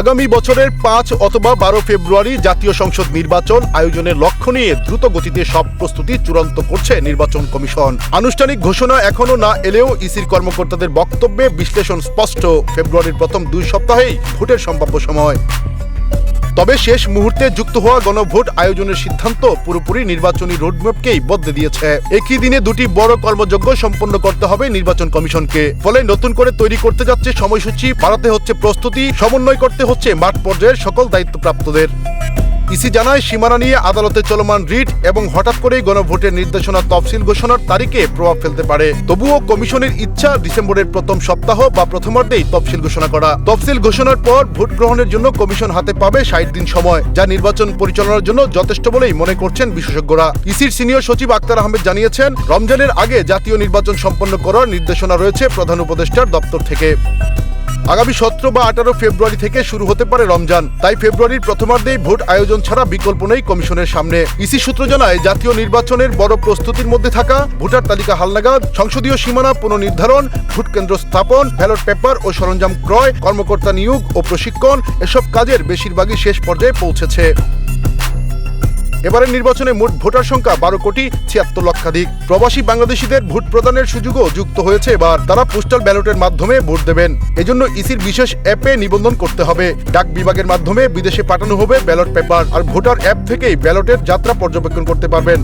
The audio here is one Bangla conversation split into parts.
আগামী বছরের পাঁচ অথবা বারো ফেব্রুয়ারি জাতীয় সংসদ নির্বাচন আয়োজনের লক্ষ্য নিয়ে দ্রুত গতিতে সব প্রস্তুতি চূড়ান্ত করছে নির্বাচন কমিশন। আনুষ্ঠানিক ঘোষণা এখনও না এলেও ইসির কর্মকর্তাদের বক্তব্যে বিশ্লেষণ স্পষ্ট। ফেব্রুয়ারির প্রথম দুই সপ্তাহেই ভোটের সম্ভাব্য সময়। তবে শেষ মুহূর্তে যুক্ত হওয়া গণভোট আয়োজনের সিদ্ধান্ত পুরোপুরি নির্বাচনী রোডম্যাপকেই বদলে দিয়েছে। একই দিনে দুটি বড় কর্মযজ্ঞ সম্পন্ন করতে হবে নির্বাচন কমিশনকে। ফলে নতুন করে তৈরি করতে যাচ্ছে সময়সূচি, বাড়াতে হচ্ছে প্রস্তুতি, সমন্বয় করতে হচ্ছে মাঠ পর্যায়ের সকল দায়িত্বপ্রাপ্তদের। ইসি জানায়, সীমানা নিয়ে আদালতে চলমান রিট এবং হঠাৎ করেই গণভোটের নির্দেশনা তফসিল ঘোষণার তারিখে প্রভাব ফেলতে পারে। তবুও কমিশনের ইচ্ছা ডিসেম্বরের প্রথম সপ্তাহ বা প্রথমার্ধেই তফসিল ঘোষণা করা। তফসিল ঘোষণার পর ভোট গ্রহণের জন্য কমিশন হাতে পাবে ষাট দিন সময়, যা নির্বাচন পরিচালনার জন্য যথেষ্ট বলেই মনে করছেন বিশেষজ্ঞরা। ইসির সিনিয়র সচিব আক্তার আহমেদ জানিয়েছেন, রমজানের আগে জাতীয় নির্বাচন সম্পন্ন করার নির্দেশনা রয়েছে প্রধান উপদেষ্টার দপ্তর থেকে। আগামী সতেরো বা আঠারো ফেব্রুয়ারি থেকে শুরু হতে পারে রমজান। তাই ফেব্রুয়ারির প্রথমার্ধেই ভোট আয়োজন ছাড়া বিকল্প নেই কমিশনের সামনে। ইসি সূত্র জানায়, জাতীয় নির্বাচনের বড় প্রস্তুতির মধ্যে থাকা ভোটার তালিকা হালনাগাদ, সংসদীয় সীমানা পুনর্নির্ধারণ, ভোট কেন্দ্র স্থাপন, ব্যালট পেপার ও সরঞ্জাম ক্রয়, কর্মকর্তা নিয়োগ ও প্রশিক্ষণ, এসব কাজের বেশিরভাগই শেষ পর্যায়ে পৌঁছেছে। এবারের নির্বাচনে মোট ভোটার সংখ্যা বারো কোটি ছিয়াত্তর লক্ষাধিক। প্রবাসী বাংলাদেশিদের ভোট প্রদানের সুযোগও যুক্ত হয়েছে এবার। তারা পোস্টাল ব্যালটের মাধ্যমে ভোট দেবেন। এজন্য ইসির বিশেষ অ্যাপে নিবন্ধন করতে হবে। ডাক বিভাগের মাধ্যমে বিদেশে পাঠানো হবে ব্যালট পেপার। আর ভোটার অ্যাপ থেকেই ব্যালটের যাত্রা পর্যবেক্ষণ করতে পারবেন।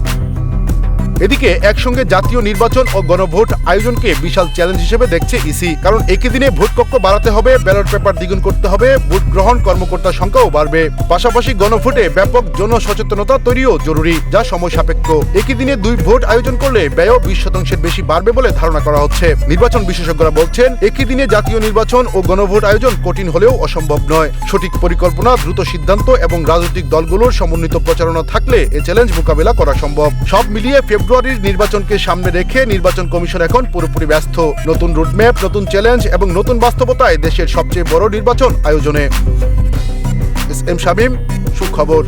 এদিকে একসঙ্গে জাতীয় নির্বাচন ও গণভোট আয়োজনকে বিশাল চ্যালেঞ্জ হিসেবে দেখছে ইসি। কারণ একই দিনে ভোট কক্ষ বাড়াতে হবে, ব্যালট পেপার দ্বিগুণ করতে হবে, ভোট গ্রহণ কর্মকর্তার সংখ্যাও বাড়বে। পাশাপাশি গণভোটে ব্যাপক জনসচেতনতা তৈরিও জরুরি, যা সময় সাপেক্ষ। একই দিনে দুই ভোট আয়োজন করলে ব্যয়ও বিশ শতাংশের বেশি বাড়বে বলে ধারণা করা হচ্ছে। নির্বাচন বিশেষজ্ঞরা বলছেন, একই দিনে জাতীয় নির্বাচন ও গণভোট আয়োজন কঠিন হলেও অসম্ভব নয়। সঠিক পরিকল্পনা, দ্রুত সিদ্ধান্ত এবং রাজনৈতিক দলগুলোর সমন্বিত প্রচারণা থাকলে এ চ্যালেঞ্জ মোকাবেলা করা সম্ভব। সব মিলিয়ে ফেব্রুয়ারির নির্বাচনকে সামনে রেখে নির্বাচন কমিশন এখন পুরোপুরি ব্যস্ত। নতুন রুটম্যাপ নতুন চ্যালেঞ্জ এবং নতুন বাস্তবতায় দেশের সবচেয়ে বড় নির্বাচন আয়োজনে। এস এম শামীম, সুখবর।